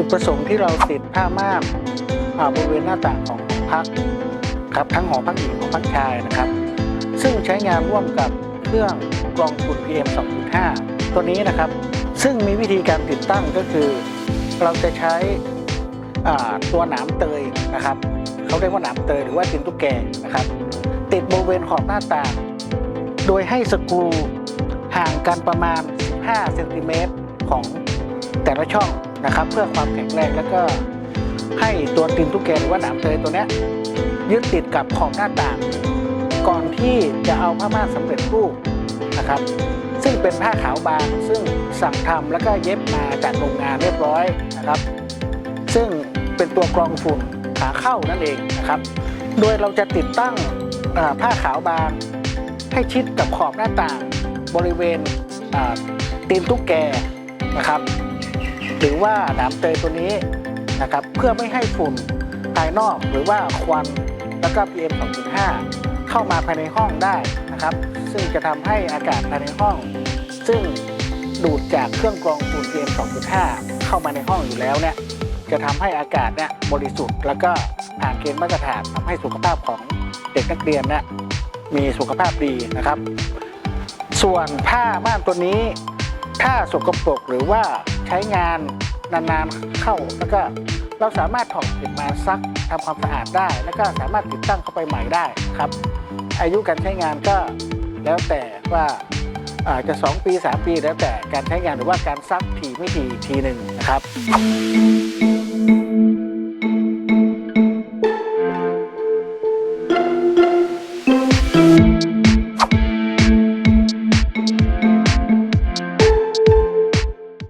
ุดประสงค์ที่เราติดผ้าม่านบริเวณหน้าต่างของหอพักครับทั้งหอพักหญิงหอพักชายนะครับ ซึ่งใช้งานร่วมกับเครื่องกรองฝุ่น PM 2.5 ตัวนี้นะครับ ซึ่งมีวิธีการติดตั้งก็คือ เราจะใช้ตัวหนามเตยนะครับเขาเรียกว่าหนามเตยหรือว่าตินตุ๊กแกนะครับ ติดบริเวณขอบหน้าต่าง โดยให้สกรูห่างกันประมาณ15เซนติเมตรของแต่ละช่อง นะครับ เพื่อความแข็งแรงแล้วก็ให้ตัวตินตุ๊กแกหรือว่าหนามเตยตัวนี้ยึดติดกับขอบหน้าต่าง ก่อนที่จะเอาผ้าม่านสำเร็จรูปนะครับ ซึ่งเป็นผ้าขาวบางซึ่งสั่งทำแล้วก็เย็บมาจากโรงงานเรียบร้อยนะครับ ซึ่งเป็นตัวกรองฝุ่นขาเข้านั่นเองนะครับ โดยเราจะติดตั้งผ้าขาวบาง ให้ชิดกับขอบหน้าต่าง บริเวณตีนตุ๊กแกนะครับ หรือว่าหนามเตยตัวนี้นะครับเพื่อไม่ให้ฝุ่นภายนอกหรือว่าควันแล้วก็ PM 2.5 เข้ามาภายในห้องได้นะครับ ซึ่งจะทำให้อากาศภายในห้อง ซึ่งดูดจากเครื่องกรองฝุ่น PM 2.5 เข้ามาในห้องอยู่แล้วเนี่ยจะทำให้อากาศเนี่ยบริสุทธิ์ แล้วก็ผ่านเกณฑ์มาตรฐานทำให้สุขภาพของเด็กนักเรียนเนี่ยมีสุขภาพดีนะครับ ส่วนผ้าม่านตัวนี้ ถ้าสกปรกหรือว่า ช้งานนานๆเข้า แล้วก็เราสามารถถอดเก็บมาซักทำความสะอาดได้ แล้วก็สามารถติดตั้งเข้าไปใหม่ได้ครับ อายุการใช้งานก็แล้วแต่ว่าอาจจะ 2 ปี 3 ปีแล้วแต่การใช้งานหรือว่าการซักทีไม่ทีทีหนึ่งนะครับ